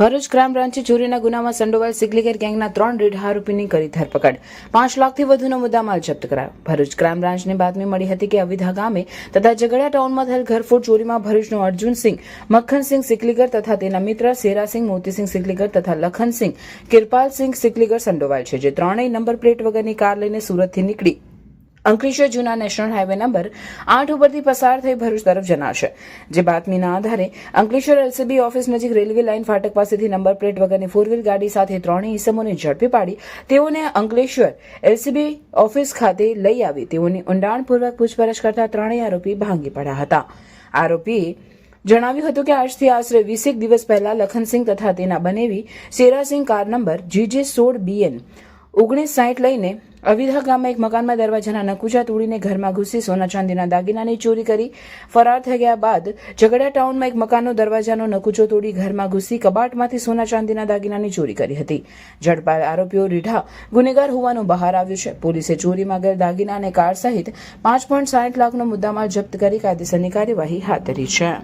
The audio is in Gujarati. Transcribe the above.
ભરૂચ ક્રાઇમ બ્રાન્ચે ચોરીના ગુનામાં સંડોવાયેલ સિગલીગર ગેંગના ત્રણ રેડ આરોપીની કરી ધરપકડ. પાંચ લાખથી વધુનો મુદ્દામાલ જપ્ત કરાયો. ભરૂચ ક્રાઇમ બ્રાન્ચને બાતમી મળી હતી કે અવિધા ગામે તથા ઝઘડિયા ટાઉનમાં થયેલ ઘરફોડ ચોરીમાં ભરૂચનો અર્જુનસિંહ મક્ખનસિંહ સિકલીગર તથા તેના મિત્ર સેરાસિંહ મોતીસિંહ સિકલીગર તથા લખનસિંહ કિરપાલસિંહ સિકલીગર સંડોવાયેલ છે, જે ત્રણેય નંબર પ્લેટ વગરની કાર લઈને સુરતથી નીકળી અંકલેશ્વર જૂના નેશનલ હાઈવે નંબર આઠ ઉપરથી પસાર થઈ ભરૂચ તરફ જનાર જે બાતમીના આધારે અંકલેશ્વર એલસીબી ઓફિસ નજીક રેલવે લાઇન ફાટક પાસેથી નંબર પ્લેટ વગરની ફોર વ્હીલ ગાડી સાથે ત્રણેય ઇસમોને ઝડપી પાડી તેઓને અંકલેશ્વર એલસીબી ઓફિસ ખાતે લઈ આવી. તેઓની ઊંડાણપૂર્વક પૂછપરછ કરતા ત્રણેય આરોપી ભાંગી પડ્યા હતા. આરોપીએ જણાવ્યું હતું કે આજથી આશરે વીસેક દિવસ પહેલા લખનસિંહ તથા તેના બનેવી સેરાસિંહ કાર નંબર જીજે સોળ બીએન ઓગણીસ સાઠ લઈને અવિધા ગામમાં એક મકાનમાં દરવાજાના નકુચા તોડીને ઘરમાં ઘૂસી સોના ચાંદીના દાગીનાની ચોરી કરી ફરાર થઈ ગયા બાદ ઝઘડા ટાઉનમાં એક મકાનનો દરવાજાનો નકુચો તોડી ઘરમાં ઘૂસી કબાટમાંથી સોના ચાંદીના દાગીનાની ચોરી કરી હતી. ઝડપાયેલ આરોપીઓ રીઢા ગુનેગાર હોવાનું બહાર આવ્યું છે. પોલીસે ચોરીમાં ગયેલ દાગીના અને કાર સહિત પાંચ પોઈન્ટ સાઠ લાખનો મુદ્દામાલ જપ્ત કરી કાયદેસરની કાર્યવાહી હાથ ધરી છે.